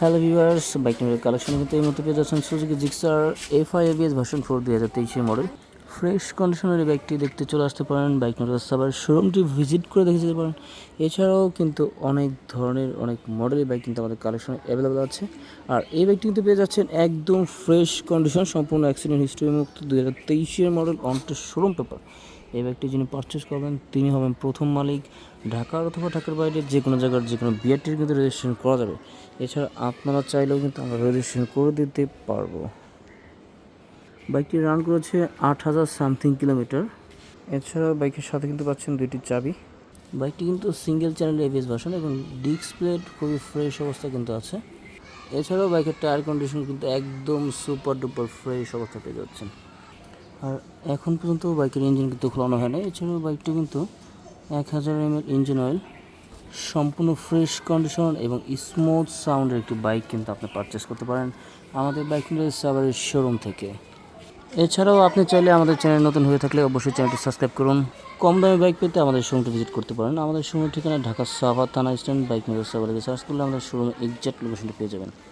Hello viewers bike নিউজের collection কিন্তু এই মুহূর্তে পেয়ে যাচ্ছেন Suzuki Gixxer F I ABS version four দুই হাজার তেইশের মডেল ফ্রেশ কন্ডিশনের বাইকটি দেখতে চলে আসতে পারেন, বাইক নিউজের সাবার শোরুমটি ভিজিট করে দেখে যেতে পারেন। এছাড়াও কিন্তু অনেক ধরনের অনেক মডেলের বাইক কিন্তু আমাদের কালেকশনে অ্যাভেলেবেল আছে। আর এই বাইকটি কিন্তু পেয়ে যাচ্ছেন একদম ফ্রেশ কন্ডিশন সম্পূর্ণ অ্যাক্সিডেন্ট হিস্ট্রি মুক্ত দুই হাজার তেইশের মডেল অনটু শোরুম পেপার এই বাইকটি যিনি পারচেস করবেন, তিনি হবেন প্রথম মালিক, ঢাকার অথবা ঢাকার বাইরে যে কোনো জায়গার যে কোনো বিআরটির কিন্তু রেজিস্ট্রেশন করা যাবে। এছাড়া আপনারা চাইলেও কিন্তু আমরা রেজিস্ট্রেশন করে দিতে পারব। বাইকটি রান করেছে আট হাজার সামথিং কিলোমিটার এছাড়াও বাইকের সাথে কিন্তু পাচ্ছেন দুইটি চাবি। বাইকটি কিন্তু সিঙ্গেল চ্যানেল এবিএস ভার্সন এবং ডিস্ক প্লেট খুবই ফ্রেশ অবস্থা কিন্তু আছে। এছাড়াও বাইকের টায়ার কন্ডিশন কিন্তু একদম সুপার ডুপার ফ্রেশ অবস্থা পেয়ে যাচ্ছেন। আর এখন পর্যন্ত বাইকের ইঞ্জিন কিন্তু খোলানো হয় না এছাড়াও বাইকটি কিন্তু এক হাজার এমএল ইঞ্জিন অয়েল সম্পূর্ণ ফ্রেশ কন্ডিশন এবং স্মুথ সাউন্ডের একটি বাইক কিন্তু আপনি পারচেস করতে পারেন আমাদের বাইক সাভারের শোরুম থেকে। এছাড়াও আপনি চাইলে আমাদের চ্যানেল নতুন হয়ে থাকলে অবশ্যই চ্যানেলটি সাবস্ক্রাইব করুন। কম দামে বাইক পেতে আমাদের শোরুমটি ভিজিট করতে পারেন। আমাদের শোরুমের ঠিকানা ঢাকা সাভার থানা স্ট্যান্ড বাইক মেজার সাভারে সার্চ করলে আমাদের শোরুমের এক্সাক্ট লোকেশনটি পেয়ে যাবেন।